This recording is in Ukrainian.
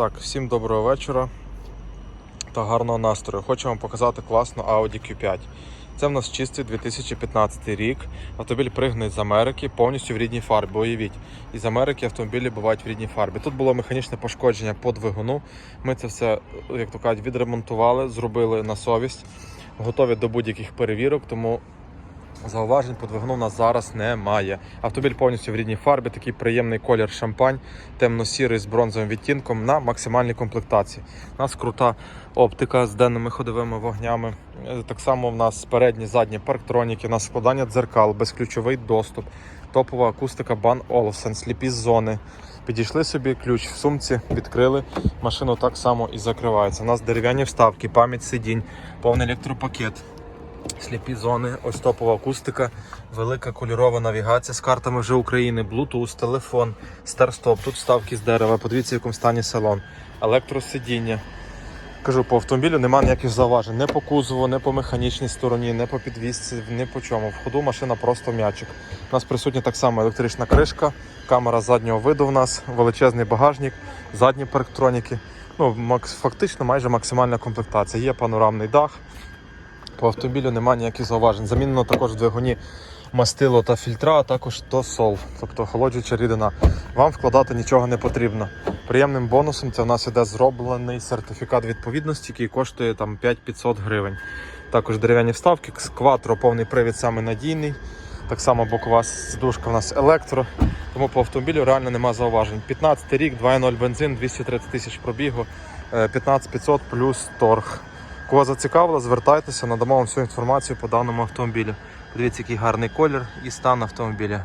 Так, всім доброго вечора та гарного настрою. Хочу вам показати класну Audi Q5. Це в нас чистий 2015 рік. Автомобіль пригнаний з Америки повністю в рідній фарбі. Уявіть, із Америки автомобілі бувають в рідній фарбі. Тут було механічне пошкодження по двигуну. Ми це все, як то кажуть, відремонтували, зробили на совість, готові до будь-яких перевірок, тому Зауважень по двигуну у нас зараз немає. Автомобіль повністю в рідній фарбі, такий приємний колір шампань, темно-сірий з бронзовим відтінком на максимальній комплектації. У нас крута оптика з денними ходовими вогнями. Так само в нас передні, задні парктроніки, у нас складання дзеркал, безключовий доступ, топова акустика Бан Olufsen, сліпі зони. Підійшли собі ключ в сумці, відкрили. Машину так само і закривається. У нас дерев'яні вставки, пам'ять сидінь, повний електропакет сліпі зони, ось топова акустика, велика кольорова навігація з картами вже України, Bluetooth, телефон, старт-стоп, тут вставки з дерева. Подивіться, в якому стані салон, електросидіння. Кажу, по автомобілю немає ніяких зауважень. Не по кузову, не по механічній стороні, не по підвісці, ні по чому. В ходу машина просто м'ячик. У нас присутня так само електрична кришка, камера заднього виду в нас, величезний багажник, задні парктроніки. Ну, фактично майже максимальна комплектація. Є панорамний дах. По автомобілю немає ніяких зауважень. Замінено також двигуні мастило та фільтра, а також тосол, тобто охолоджуюча рідина. Вам вкладати нічого не потрібно. Приємним бонусом це у нас іде зроблений сертифікат відповідності, який коштує там 5500 гривень. Також дерев'яні вставки, скватро, повний привід саме надійний. Так само бокова сидушка у нас електро. Тому по автомобілю реально нема зауважень. 15 рік, 2.0 бензин, 230 тисяч пробігу, е, 15500 плюс торг. Кого зацікавило, звертайтеся, надамо вам всю інформацію по даному автомобілю. Подивіться, який гарний колір і стан автомобіля.